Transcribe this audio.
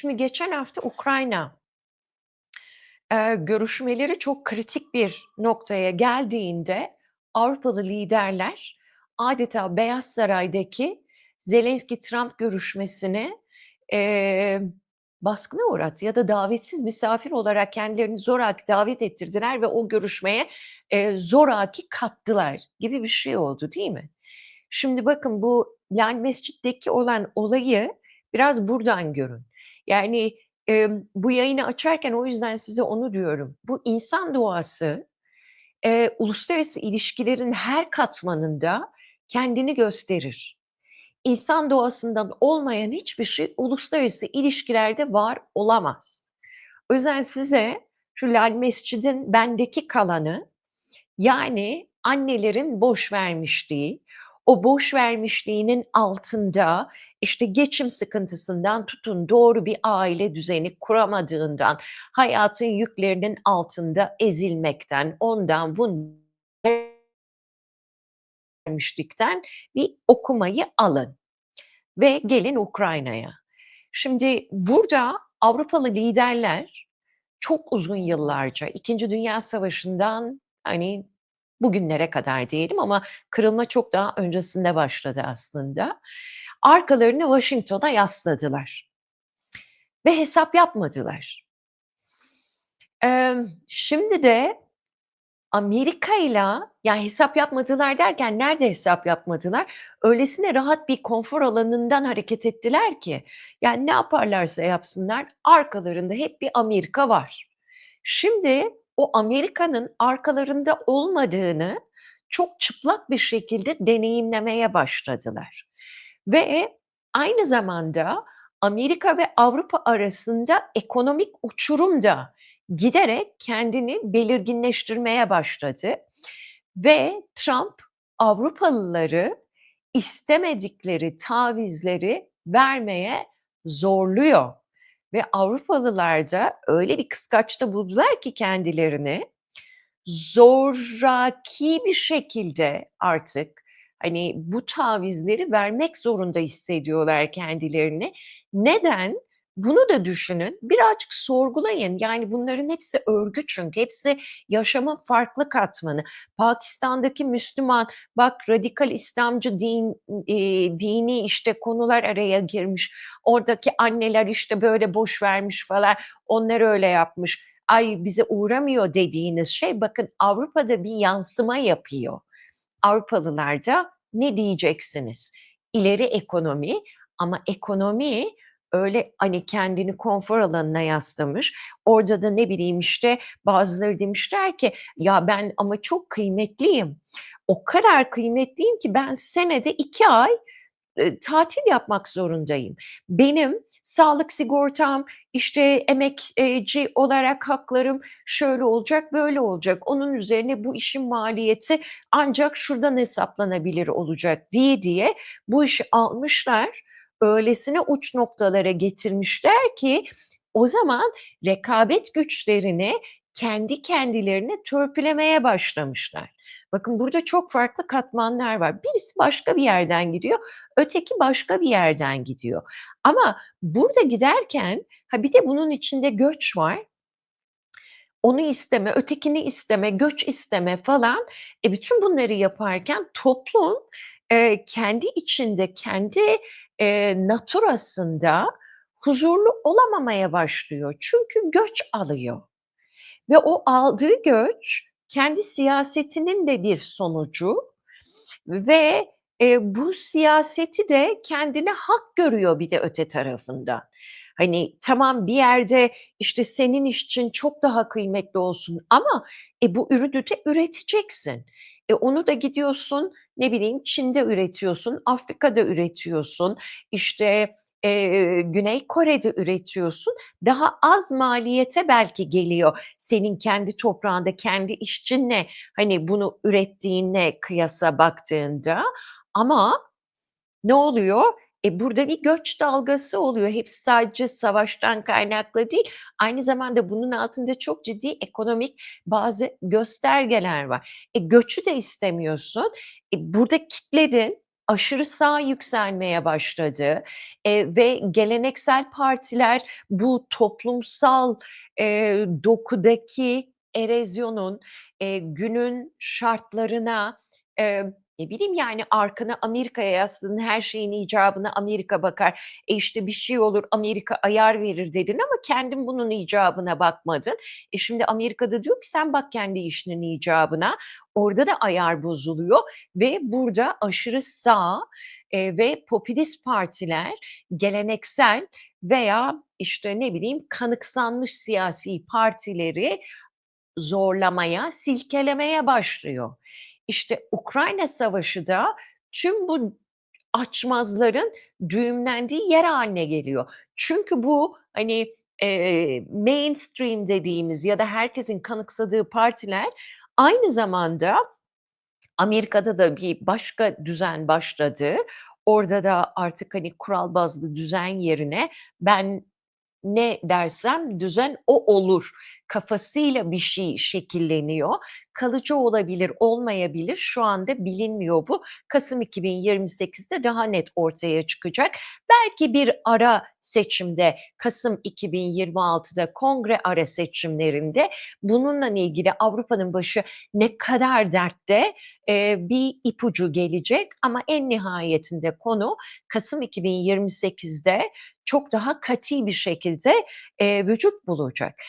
Şimdi geçen hafta Ukrayna eee, görüşmeleri çok kritik bir noktaya geldiğinde Avrupalı liderler adeta Beyaz Saray'daki Zelenski-Trump görüşmesini, eee, baskına uğrattı ya da davetsiz misafir olarak kendilerini zoraki davet ettirdiler ve o görüşmeye, eee, zoraki kattılar gibi bir şey oldu, değil mi? Şimdi bakın bu Lal Mescid'deki olan olayı biraz buradan görün. Yani, emm, bu yayını açarken o yüzden size onu diyorum. Bu insan doğası, eee, uluslararası ilişkilerin her katmanında kendini gösterir. İnsan doğasından olmayan hiçbir şey uluslararası ilişkilerde var olamaz. O yüzden size şu Lal Mescid'in bendeki kalanı, yani annelerin boş vermişliği, o boş vermişliğinin altında, işte, geçim sıkıntısından tutun, doğru bir aile düzeni kuramadığından, hayatın yüklerinin altında ezilmekten, ondan bun vermişlikten bir okumayı alın ve gelin Ukrayna'ya. Şimdi burada Avrupalı liderler çok uzun yıllarca 2. Dünya Savaşı'ndan, hani, bugünlere kadar diyelim ama kırılma çok daha öncesinde başladı aslında. Arkalarını Washington'a yasladılar ve hesap yapmadılar. Emm, şimdi de Amerika'yla, yani, hesap yapmadılar derken nerede hesap yapmadılar? Öylesine rahat bir konfor alanından hareket ettiler ki, yani, ne yaparlarsa yapsınlar arkalarında hep bir Amerika var. Şimdi o Amerika'nın arkalarında olmadığını çok çıplak bir şekilde deneyimlemeye başladılar. Ve aynı zamanda Amerika ve Avrupa arasında ekonomik uçurum da giderek kendini belirginleştirmeye başladı. Ve Trump Avrupalıları istemedikleri tavizleri vermeye zorluyor ve Avrupalılar da öyle bir kıskaçta buldular ki kendilerini, zoraki bir şekilde artık, hani, bu tavizleri vermek zorunda hissediyorlar kendilerini. Neden? Bunu da düşünün, birazcık sorgulayın. Yani, bunların hepsi örgü çünkü hepsi yaşamın farklı katmanı. Pakistan'daki Müslüman, bak radikal İslamcı din eee, dini, işte, konular araya girmiş. Oradaki anneler, işte, böyle boş vermiş falan, onlar öyle yapmış. Ay, bize uğramıyor dediğiniz şey bakın Avrupa'da bir yansıma yapıyor. Avrupalılar da ne diyeceksiniz? İleri ekonomi ama ekonomi öyle, hani, kendini konfor alanına yaslamış. Orada da ne bileyim, işte, bazıları demişler ki, "Ya, ben ama çok kıymetliyim. O kadar kıymetliyim ki ben senede 2 ay, eee, tatil yapmak zorundayım. Benim sağlık sigortam, işte, emekçi olarak haklarım şöyle olacak, böyle olacak. Onun üzerine bu işin maliyeti ancak şuradan hesaplanabilir olacak." diye diye bu işi almışlar, öylesine uç noktalara getirmişler ki o zaman rekabet güçlerini kendi kendilerine törpülemeye başlamışlar. Bakın burada çok farklı katmanlar var. Birisi başka bir yerden gidiyor, öteki başka bir yerden gidiyor. Ama burada giderken, ha bir de bunun içinde göç var. Onu isteme, ötekini isteme, göç isteme falan. E, bütün bunları yaparken toplum, eee, kendi içinde, kendi, eee, naturasında huzurlu olamamaya başlıyor. Çünkü göç alıyor ve o aldığı göç kendi siyasetinin de bir sonucu ve, eee, bu siyaseti de kendine hak görüyor bir de öte tarafından. Hani, tamam bir yerde, işte, senin işçin çok daha kıymetli olsun ama, e, bu ürünü de üreteceksin. E, onu da gidiyorsun, ne bileyim, Çin'de üretiyorsun, Afrika'da üretiyorsun, işte, eee, Güney Kore'de üretiyorsun. Daha az maliyete belki geliyor senin kendi toprağında, kendi işçinle, hani, bunu ürettiğinle kıyasa baktığında ama ne oluyor? E, burada bir göç dalgası oluyor. Hepsi sadece savaştan kaynaklı değil, aynı zamanda bunun altında çok ciddi ekonomik bazı göstergeler var. E, göçü de istemiyorsun. E, burada kitledin. aşırı sağ yükselmeye başladı, eee, ve geleneksel partiler bu toplumsal, eee, dokudaki erozyonun, eee, günün şartlarına, eee, ne bileyim, yani, arkanı Amerika'ya yasladın, her şeyin icabına Amerika bakar. E, işte, bir şey olur, Amerika ayar verir dedin ama kendin bunun icabına bakmadın. E, şimdi Amerika da diyor ki sen bak kendi işinin icabına. Orada da ayar bozuluyor ve burada aşırı sağ, eee, ve popülist partiler geleneksel veya, işte, ne bileyim, kanıksanmış siyasi partileri zorlamaya, silkelemeye başlıyor. İşte, Ukrayna Savaşı da tüm bu açmazların düğümlendiği yer hâline geliyor. Çünkü bu, hani, eee, mainstream dediğimiz ya da herkesin kanıksadığı partiler aynı zamanda Amerika'da da bir başka düzen başladı. Orada da artık, hani, kural bazlı düzen yerine ben ne dersem düzen o olur kafasıyla bir şey şekilleniyor. Kalıcı olabilir, olmayabilir. Şu anda bilinmiyor bu. Kasım 2028'de daha net ortaya çıkacak. Belki bir ara seçimde Kasım 2026'da kongre ara seçimlerinde bununla ilgili Avrupa'nın başı ne kadar dertte, eee, bir ipucu gelecek ama en nihayetinde konu Kasım 2028'de çok daha kati bir şekilde, eee, vücut bulacak.